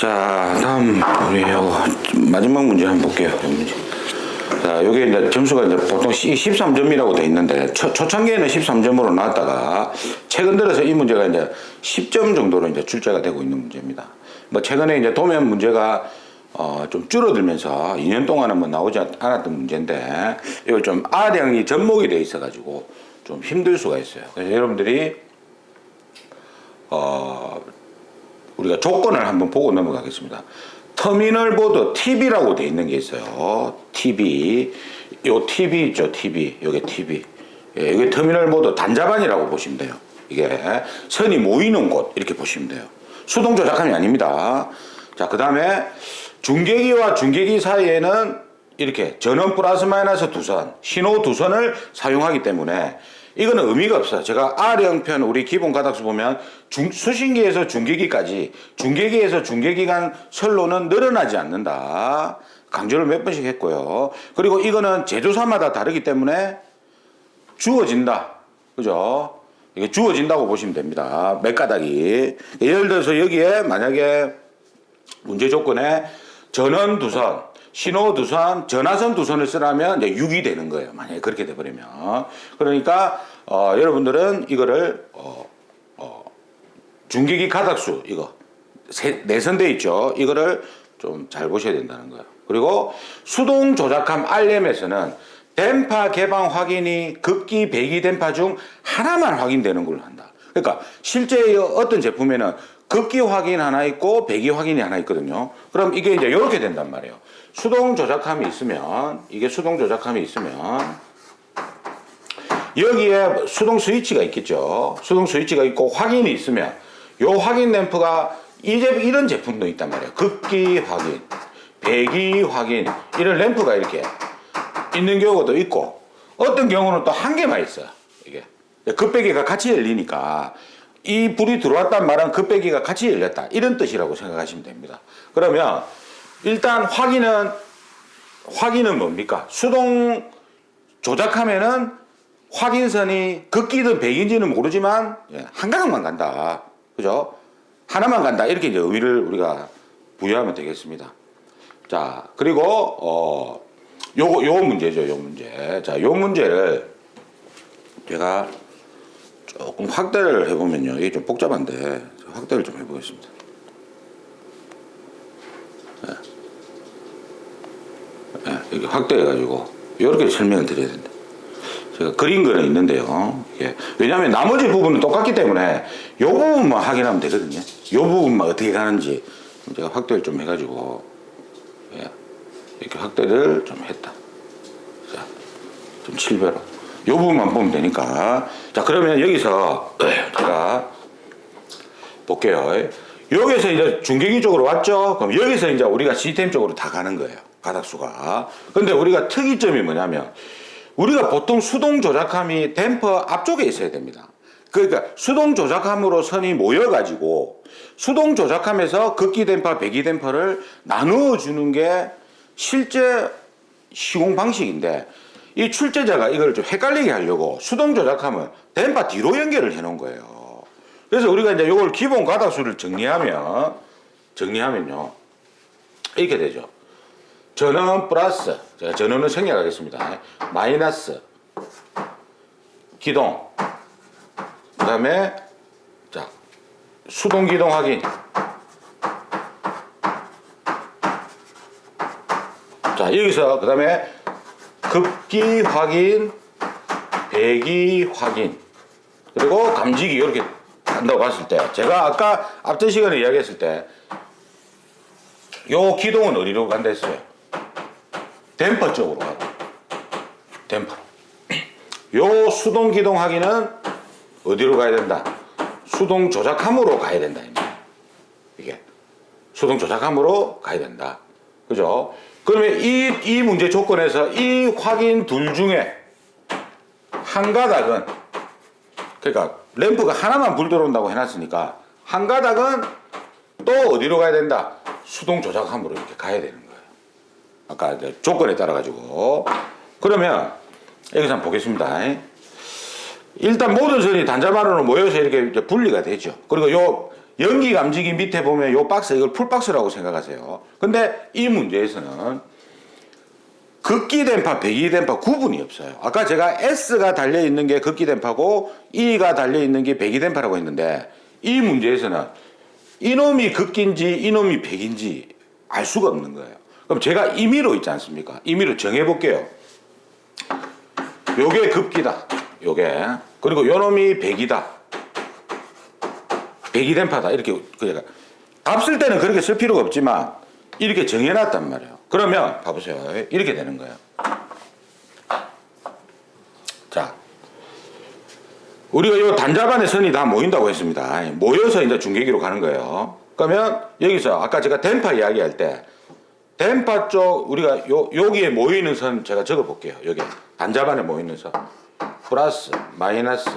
자, 다음 우리 요 마지막 문제 한번 볼게요. 요 문제. 자, 요게 이제 점수가 이제 보통 13점이라고 돼 있는데 초, 초창기에는 13점으로 나왔다가 최근 들어서 이 문제가 이제 10점 정도로 이제 출제가 되고 있는 문제입니다. 뭐 최근에 이제 도면 문제가 어, 좀 줄어들면서 2년 동안은 뭐 나오지 않았던 문제인데 이걸 좀 R형이 접목이 돼 있어가지고 좀 힘들 수가 있어요. 그래서 여러분들이 어, 우리가 조건을 한번 보고 넘어가겠습니다. 터미널 보드 TV라고 돼 있는 게 있어요. TV. 요 TV 있죠, TV. 요게 TV. 예, 이게 터미널 보드 단자반이라고 보시면 돼요. 이게 선이 모이는 곳 이렇게 보시면 돼요. 수동 조작함이 아닙니다. 자, 그다음에 중계기와 중계기 사이에는 이렇게 전원 플러스 마이너스 두 선, 신호 두 선을 사용하기 때문에 이거는 의미가 없어요. 제가 R형편 우리 기본 가닥수 보면 중, 수신기에서 중계기까지 중계기에서 중계기간 선로는 늘어나지 않는다. 강조를 몇 번씩 했고요. 그리고 이거는 제조사마다 다르기 때문에 주어진다. 그죠? 이게 주어진다고 보시면 됩니다. 몇 가닥이. 예를 들어서 여기에 만약에 문제 조건에 전원 두 선, 신호 두 선, 전화선 두 선을 쓰라면 이제 6이 되는 거예요. 만약에 그렇게 돼버리면. 그러니까, 어, 여러분들은 이거를 어, 어, 중기기 가닥수 이거 내선돼 있죠. 이거를 좀 잘 보셔야 된다는 거예요. 그리고 수동 조작함 RM에서는 댐파 개방 확인이 극기 배기 댐파 중 하나만 확인되는 걸로 한다. 그러니까 실제 어떤 제품에는 극기 확인 하나 있고 배기 확인이 하나 있거든요. 그럼 이게 이제 이렇게 된단 말이에요. 수동 조작함이 있으면 이게 수동 조작함이 있으면 여기에 수동 스위치가 있겠죠. 수동 스위치가 있고 확인이 있으면 요 확인 램프가 이제 이런 제품도 있단 말이에요. 극기 확인, 배기 확인 이런 램프가 이렇게 있는 경우도 있고 어떤 경우는 또 한 개만 있어요. 이게 급배기가 같이 열리니까 이 불이 들어왔단 말은 급배기가 같이 열렸다 이런 뜻이라고 생각하시면 됩니다. 그러면 일단 확인은 확인은 뭡니까? 수동 조작하면은 확인선이 극기든 백인지는 모르지만 예, 한 가닥만 간다. 그죠? 하나만 간다. 이렇게 이제 의미를 우리가 부여하면 되겠습니다. 자, 그리고 어 요거 요 문제죠. 요 문제. 자, 요 문제를 제가 조금 확대를 해 보면요. 이게 좀 복잡한데 확대를 좀해 보겠습니다. 예, 이렇게 확대해 가지고 이렇게 설명을 드려야 된다. 제가 그린 거는 있는데요. 예. 왜냐하면 나머지 부분은 똑같기 때문에 이 부분만 확인하면 되거든요. 이 부분만 어떻게 가는지 제가 확대를 좀 해가지고 예. 이렇게 확대를 좀 했다. 자, 좀 7배로. 이 부분만 보면 되니까. 자, 그러면 여기서 제가 볼게요. 여기서 이제 중계기 쪽으로 왔죠? 그럼 여기서 이제 우리가 시스템 쪽으로 다 가는 거예요. 가닥수가. 근데 우리가 특이점이 뭐냐면 우리가 보통 수동 조작함이 댐퍼 앞쪽에 있어야 됩니다. 그러니까 수동 조작함으로 선이 모여가지고 수동 조작함에서 극기 댐퍼, 배기 댐퍼를 나누어 주는 게 실제 시공 방식인데 이 출제자가 이걸 좀 헷갈리게 하려고 수동 조작함은 댐퍼 뒤로 연결을 해 놓은 거예요. 그래서 우리가 이제 이걸 기본 가닥수를 정리하면 정리하면요 이렇게 되죠. 전원 플러스 제가 전원을 생략하겠습니다. 마이너스 기동 그 다음에 자 수동 기동 확인 자 여기서 그 다음에 급기 확인 배기 확인 그리고 감지기 이렇게 한다고 봤을 때 제가 아까 앞전 시간에 이야기했을 때 요 기동은 어디로 간다 했어요? 댐퍼 쪽으로 가고 댐퍼 요 수동 기동 하기는 어디로 가야 된다? 수동 조작함으로 가야 된다 이게 수동 조작함으로 가야 된다 그죠? 그러면 이, 이 문제 조건에서 이 확인 둘 중에 한 가닥은 그러니까 램프가 하나만 불 들어온다고 해놨으니까 한 가닥은 또 어디로 가야 된다? 수동 조작함으로 이렇게 가야 되는 거예요. 아까 조건에 따라 가지고 그러면 여기서 한번 보겠습니다 일단 모든 선이 단자마루로 모여서 이렇게 분리가 되죠 그리고 요 연기 감지기 밑에 보면 요 박스 이걸 풀박스라고 생각하세요 근데 이 문제에서는 극기 댐파, 배기 댐파 구분이 없어요. 아까 제가 S가 달려 있는 게 극기 댐파고 E가 달려 있는 게 배기 댐파라고 했는데 이 문제에서는 이놈이 극기인지 이놈이 배기인지 알 수가 없는 거예요. 그럼 제가 임의로 있지 않습니까? 임의로 정해 볼게요. 요게 급기다. 요게. 그리고 요놈이 백이다. 백이 덴파다. 이렇게 그러니까 값쓸 때는 그렇게 쓸 필요가 없지만 이렇게 정해 놨단 말이에요. 그러면 봐보세요. 이렇게 되는 거예요. 자. 우리가 요 단자반의 선이 다 모인다고 했습니다. 모여서 이제 중계기로 가는 거예요. 그러면 여기서 아까 제가 덴파 이야기할 때 덴파 쪽 우리가 요 여기에 모이는 선 제가 적어 볼게요. 여기 단자반에 모이는 선 플러스 마이너스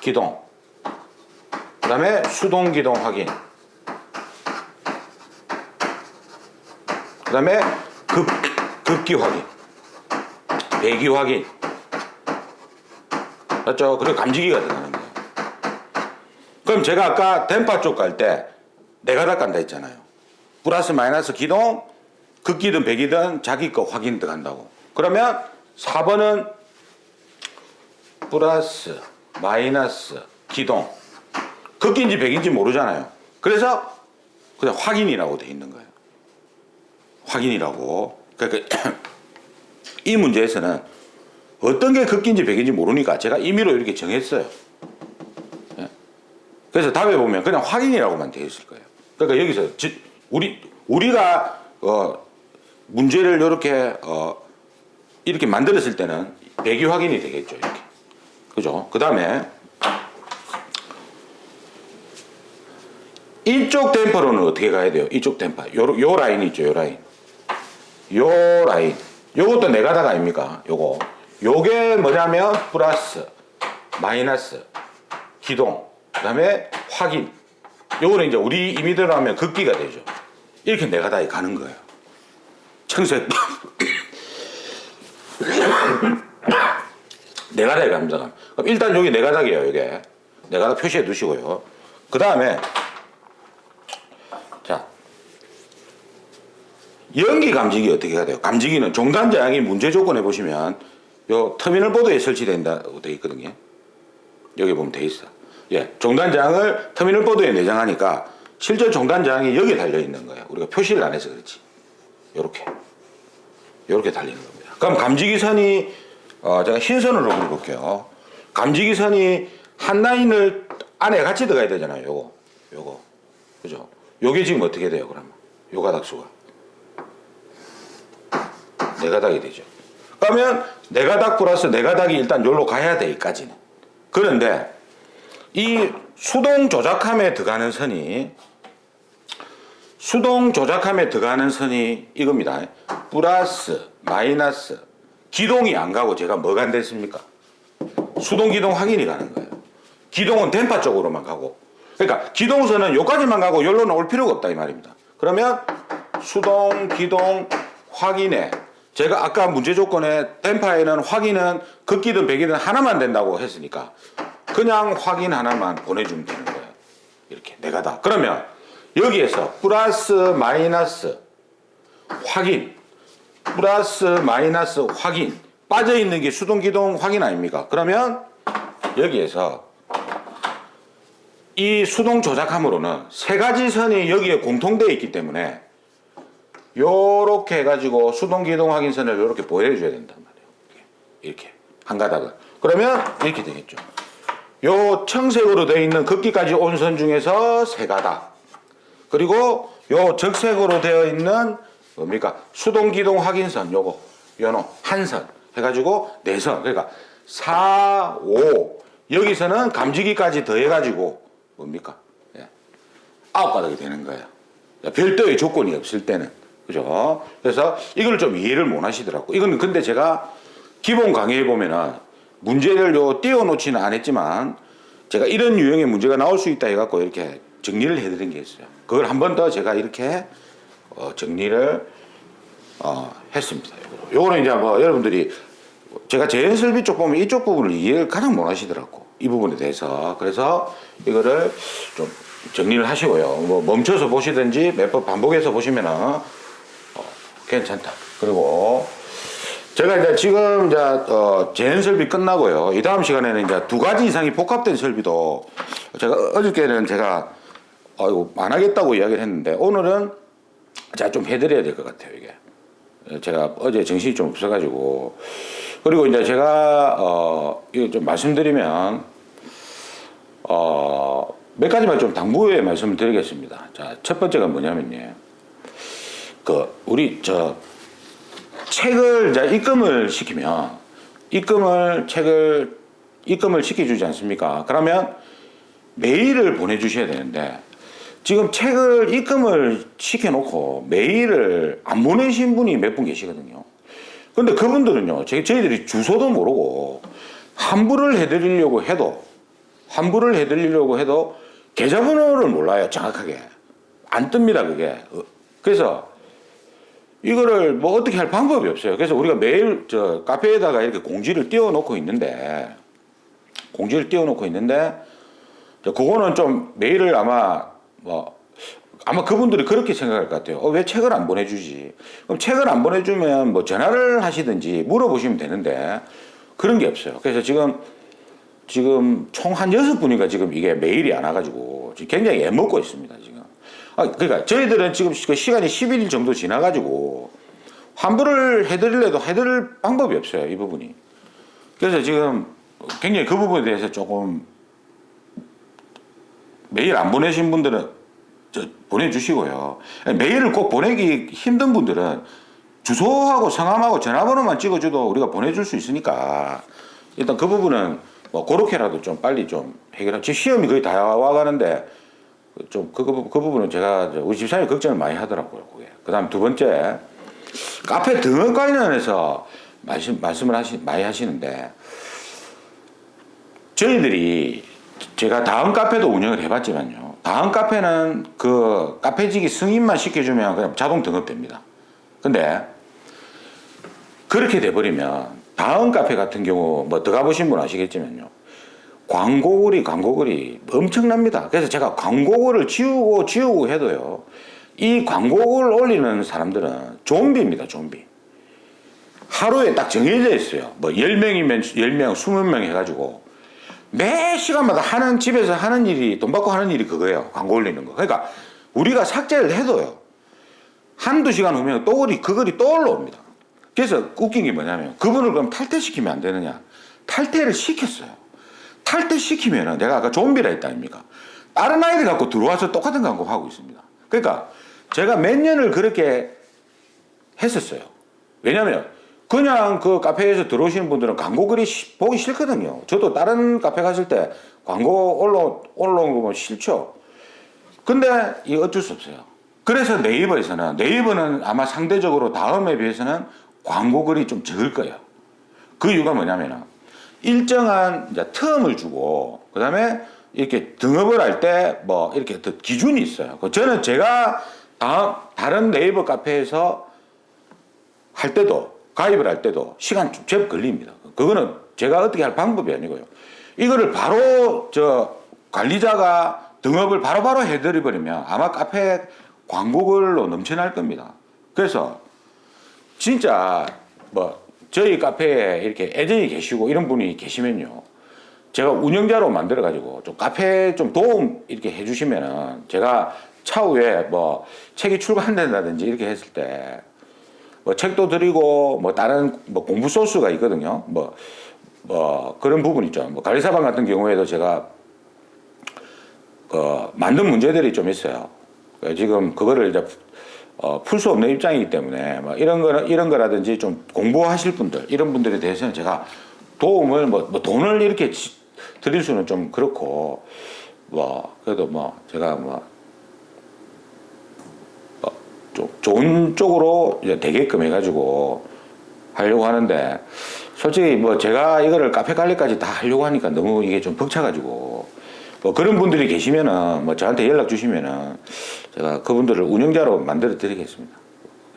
기동 그 다음에 수동 기동 확인 그 다음에 급 급기 확인 배기 확인 맞죠? 그리고 감지기가 들어가는 거예요. 그럼 제가 아까 덴파 쪽 갈 때 내가 다 간다 했잖아요. 플러스 마이너스 기동 극기든 백이든 자기 거 확인 들어간다고. 그러면 4번은 플러스 마이너스 기동 극기인지 백인지 모르잖아요. 그래서 그냥 확인이라고 돼 있는 거예요. 확인이라고. 그러니까 이 문제에서는 어떤 게 극기인지 백인지 모르니까 제가 임의로 이렇게 정했어요. 예. 그래서 답에 보면 그냥 확인이라고만 되어 있을 거예요. 그러니까 여기서 지- 우리 우리가 어 문제를 이렇게 어 이렇게 만들었을 때는 배기 확인이 되겠죠. 이렇게. 그죠? 그 다음에 이쪽 댐퍼로는 어떻게 가야 돼요? 이쪽 댐퍼. 요, 요 라인 있죠, 요 라인. 요 라인. 요것도 네가닥 아닙니까? 요거. 요게 뭐냐면 플러스, 마이너스, 기동, 그 다음에 확인. 요거는 이제 우리 임의대로 하면 극기가 되죠. 이렇게 네가닥이 가는 거예요. 청색. 네가닥이 갑니다. 그럼 일단 여기 네가닥이에요, 이게. 네가닥 표시해 두시고요. 그 다음에 자, 연기 감지기 어떻게 해야 돼요? 감지기는 종단 제약이 문제 조건에 보시면 요 터미널 보드에 설치된다고 되어 있거든요. 여기 보면 돼 있어. 예, 종단 제약을 터미널 보드에 내장하니까 실제 종단 제약이 여기 달려 있는 거예요. 우리가 표시를 안 해서 그렇지. 요렇게. 요렇게 달리는 겁니다. 그럼 감지기 선이 어, 제가 흰 선으로 그려볼게요. 감지기 선이 한 라인을 안에 같이 들어가야 되잖아요. 요거. 요거. 그죠? 요게 지금 어떻게 돼요, 그러면? 요 가닥 수가. 네 가닥이 되죠. 그러면 네 가닥 플러스 네 가닥이 일단 여기로 가야 돼, 이까지는. 그런데 이 수동 조작함에 들어가는 선이 수동 조작함에 들어가는 선이 이겁니다. 플러스, 마이너스, 기동이 안 가고 제가 뭐가 안 됐습니까? 수동 기동 확인이 가는 거예요. 기동은 덴파 쪽으로만 가고. 그러니까 기동선은 여기까지만 가고 여기로는 올 필요가 없다 이 말입니다. 그러면 수동 기동 확인에 제가 아까 문제 조건에 덴파에는 확인은 극기든 백이든 하나만 된다고 했으니까 그냥 확인 하나만 보내주면 되는 거예요. 이렇게 내가 다. 그러면 여기에서 플러스 마이너스 확인 플러스 마이너스 확인 빠져 있는 게 수동 기동 확인 아닙니까? 그러면 여기에서 이 수동 조작함으로는 세 가지 선이 여기에 공통되어 있기 때문에 요렇게 해가지고 수동 기동 확인선을 요렇게 보여줘야 된단 말이에요. 이렇게. 한 가닥은. 그러면 이렇게 되겠죠. 요 청색으로 되어 있는 극기까지 온 선 중에서 세 가닥. 그리고 요 적색으로 되어 있는 뭡니까? 수동 기동 확인선 요거. 요노 한 선. 해가지고 네 선. 그러니까 4, 5. 여기서는 감지기까지 더해가지고 뭡니까? 예. 아홉 가닥이 되는 거예요. 별도의 조건이 없을 때는. 그죠? 그래서 이걸 좀 이해를 못 하시더라고. 이건 근데 제가 기본 강의해 보면은 문제를 요 띄워놓지는 않았지만 제가 이런 유형의 문제가 나올 수 있다 해갖고 이렇게 정리를 해드린 게 있어요. 그걸 한 번 더 제가 이렇게 어, 정리를 어, 했습니다. 요거는 이제 뭐 여러분들이 제가 재연설비 쪽 보면 이쪽 부분을 이해를 가장 못 하시더라고. 이 부분에 대해서. 그래서 이거를 좀 정리를 하시고요. 뭐 멈춰서 보시든지 몇 번 반복해서 보시면은 어, 괜찮다. 그리고 제가 이제 지금 이제 어, 재현 설비 끝나고요. 이 다음 시간에는 이제 두 가지 이상이 복합된 설비도 제가 어저께는 제가 어, 이거 안 하겠다고 이야기를 했는데 오늘은 제가 좀 해드려야 될 것 같아요 이게. 제가 어제 정신이 좀 없어가지고 그리고 이제 제가 어 이거 좀 말씀드리면 어몇 가지만 좀 당부에 말씀을 드리겠습니다. 자첫 번째가 뭐냐면요, 그 우리 저 책을 이제 입금을 시키면 입금을 책을 입금을 시켜주지 않습니까? 그러면 메일을 보내주셔야 되는데 지금 책을 입금을 시켜놓고 메일을 안 보내신 분이 몇 분 계시거든요. 근데 그분들은요, 저희, 저희들이 주소도 모르고 환불을 해드리려고 해도 환불을 해드리려고 해도 계좌번호를 몰라요, 정확하게. 안 뜹니다, 그게. 어, 그래서 이거를 뭐 어떻게 할 방법이 없어요. 그래서 우리가 매일 저 카페에다가 이렇게 공지를 띄워놓고 있는데 공지를 띄워놓고 있는데 저 그거는 좀 메일을 아마 뭐 아마 그분들이 그렇게 생각할 것 같아요. 어, 왜 책을 안 보내주지? 그럼 책을 안 보내주면 뭐 전화를 하시든지 물어보시면 되는데 그런 게 없어요. 그래서 지금 지금 총 한 여섯 분이가 지금 이게 메일이 안 와가지고 굉장히 애먹고 있습니다 지금. 아 그러니까 저희들은 지금 그 시간이 11일 정도 지나가지고 환불을 해드릴래도 해드릴 방법이 없어요 이 부분이. 그래서 지금 굉장히 그 부분에 대해서 조금 메일 안 보내신 분들은 저 보내주시고요. 메일을 꼭 보내기 힘든 분들은 주소하고 성함하고 전화번호만 찍어줘도 우리가 보내줄 수 있으니까 일단 그 부분은 뭐 그렇게라도 좀 빨리 좀 해결하. 지금 시험이 거의 다 와가는데 좀 그 그, 그 부분은 제가 우리 집사람이 걱정을 많이 하더라고요. 그게. 그 다음 두 번째 카페 등업 관련해서 말씀 말씀을 하시 많이 하시는데 저희들이 제가 다음 카페도 운영을 해봤지만요. 다음 카페는 그 카페지기 승인만 시켜주면 그냥 자동 등업됩니다. 근데 그렇게 돼버리면 다음 카페 같은 경우 뭐 들어가보신 분 아시겠지만요. 광고글이 광고글이 엄청납니다. 그래서 제가 광고글을 지우고 지우고 해도요. 이 광고글 올리는 사람들은 좀비입니다. 좀비. 하루에 딱 정해져 있어요. 뭐 10명이면 10명, 20명 해가지고 매 시간마다 하는 집에서 하는 일이 돈 받고 하는 일이 그거예요. 광고 올리는 거. 그러니까 우리가 삭제를 해도요. 한두 시간 후면 또 글이 그 글이 또 올라옵니다. 그래서 웃긴 게 뭐냐면 그분을 그럼 탈퇴시키면 안 되느냐? 탈퇴를 시켰어요. 탈퇴시키면은 내가 아까 좀비라 했다 아닙니까? 다른 아이들 갖고 들어와서 똑같은 광고 하고 있습니다. 그러니까 제가 몇 년을 그렇게 했었어요. 왜냐면 그냥 그 카페에서 들어오시는 분들은 광고 글이 시- 보기 싫거든요. 저도 다른 카페 갔을 때 광고 올라, 올라온 거 보면 싫죠. 근데 이 어쩔 수 없어요. 그래서 네이버에서는 네이버는 아마 상대적으로 다음에 비해서는 광고 글이 좀 적을 거예요. 그 이유가 뭐냐면은 일정한 이제 텀을 주고 그 다음에 이렇게 등업을 할 때 뭐 이렇게 더 기준이 있어요. 그 저는 제가 다음 다른 네이버 카페에서 할 때도 가입을 할 때도 시간 좀 제법 걸립니다. 그거는 제가 어떻게 할 방법이 아니고요. 이거를 바로 저 관리자가 등업을 바로 바로 해드려 버리면 아마 카페 광고글로 넘쳐날 겁니다. 그래서 진짜 뭐 저희 카페에 이렇게 애정이 계시고 이런 분이 계시면요. 제가 운영자로 만들어 가지고 좀 카페 좀 도움 이렇게 해 주시면은 제가 차후에 뭐 책이 출간된다든지 이렇게 했을 때 뭐 책도 드리고 뭐 다른 뭐 공부 소스가 있거든요. 뭐, 뭐 그런 부분 있죠. 뭐 관리사방 같은 경우에도 제가 그 만든 문제들이 좀 있어요. 그 지금 그거를 이제 어, 풀 수 없는 입장이기 때문에 뭐 이런 거는 이런 거라든지 좀 공부하실 분들 이런 분들에 대해서는 제가 도움을 뭐, 뭐 돈을 이렇게 지- 드릴 수는 좀 그렇고 뭐 그래도 뭐 제가 뭐좀 좋은 쪽으로 이제 되게끔 해가지고 하려고 하는데 솔직히 뭐 제가 이거를 카페 관리까지 다 하려고 하니까 너무 이게 좀 벅차가지고 뭐 그런 분들이 계시면은 뭐 저한테 연락 주시면은 제가 그분들을 운영자로 만들어 드리겠습니다.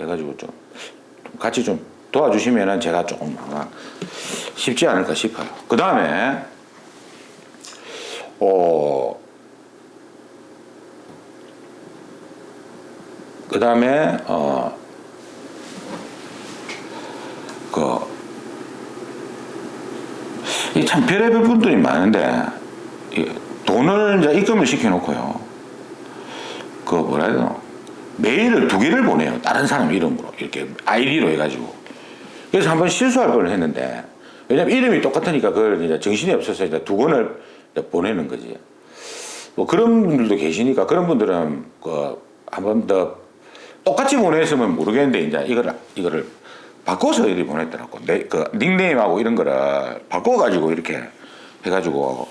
해가지고 좀 같이 좀 도와주시면은 제가 조금 아마 쉽지 않을까 싶어요. 그 다음에 어 그 다음에 어, 그, 이참 별의별 분들이 많은데, 이 돈을 이제 입금을 시켜놓고요. 그 뭐라 해야 되나. 메일을 두 개를 보내요. 다른 사람 이름으로. 이렇게 아이디로 해가지고. 그래서 한번 실수할 뻔을 했는데, 왜냐면 이름이 똑같으니까 그걸 이제 정신이 없어서 이제 두 권을 이제 보내는 거지. 뭐 그런 분들도 계시니까 그런 분들은 그 한 번 더 똑같이 보냈으면 모르겠는데 이제 이걸 이거를 바꿔서 이렇게 보냈더라고. 내 그 닉네임하고 이런 거를 바꿔가지고 이렇게 해가지고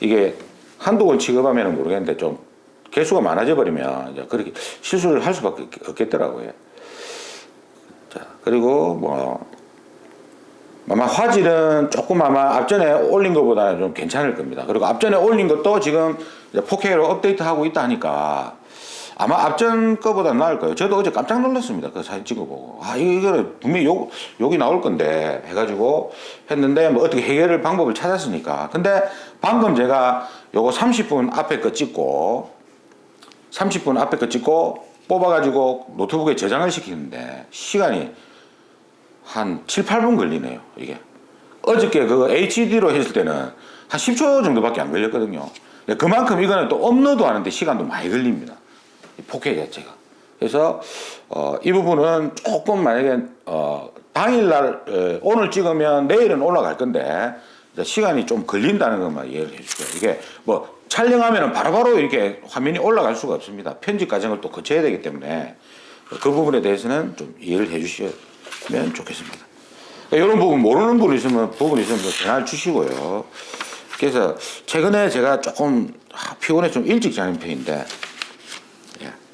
이게 한두 권 취급하면 모르겠는데 좀 개수가 많아져 버리면 이제 그렇게 실수를 할 수밖에 없겠더라고요. 자 그리고 뭐 아마 화질은 조금 아마 앞전에 올린 것보다는 좀 괜찮을 겁니다. 그리고 앞전에 올린 것도 지금 이제 4K로 업데이트하고 있다 하니까 아마 앞전 거보다 나을 거예요. 저도 어제 깜짝 놀랐습니다. 그 사진 찍어보고. 아, 이거, 이거는 분명히 욕, 욕이 나올 건데 해가지고 했는데 뭐 어떻게 해결을 방법을 찾았으니까. 근데 방금 제가 요거 30분 앞에 거 찍고 30분 앞에 거 찍고 뽑아가지고 노트북에 저장을 시키는데 시간이 한 7, 8분 걸리네요, 이게. 어저께 그 HD로 했을 때는 한 10초 정도밖에 안 걸렸거든요. 그만큼 이거는 또 업로드 하는데 시간도 많이 걸립니다. 이 4K 자체가. 그래서 어, 이 부분은 조금 만약에 어, 당일날 에, 오늘 찍으면 내일은 올라갈 건데 시간이 좀 걸린다는 것만 이해를 해주세요. 이게 뭐 촬영하면 바로바로 이렇게 화면이 올라갈 수가 없습니다. 편집 과정을 또 거쳐야 되기 때문에 그 부분에 대해서는 좀 이해를 해주시면 좋겠습니다. 이런 부분 모르는 분 있으면 부분 있으면 뭐 전화를 주시고요. 그래서 최근에 제가 조금 아, 피곤해 좀 일찍 자는 편인데 예,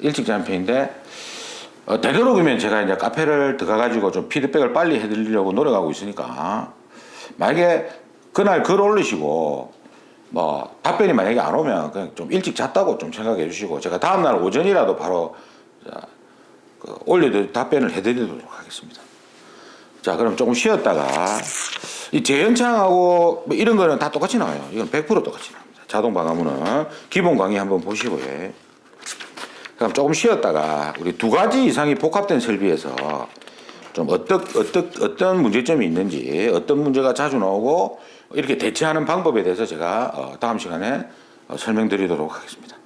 일찍 자는 편인데 어, 되도록이면 제가 이제 카페를 들어가가지고 좀 피드백을 빨리 해드리려고 노력하고 있으니까 만약에 그날 글 올리시고 뭐 답변이 만약에 안 오면 그냥 좀 일찍 잤다고 좀 생각해 주시고 제가 다음날 오전이라도 바로 자, 그 올려드 답변을 해드리도록 하겠습니다. 자 그럼 조금 쉬었다가 이 재현창하고 뭐 이런 거는 다 똑같이 나와요. 이건 100% 똑같이 나옵니다. 자동 방화문은 기본 강의 한번 보시고요. 그럼 조금 쉬었다가 우리 두 가지 이상이 복합된 설비에서 좀 어떤 어떤 어떤 문제점이 있는지 어떤 문제가 자주 나오고 이렇게 대처하는 방법에 대해서 제가 어, 다음 시간에 어, 설명드리도록 하겠습니다.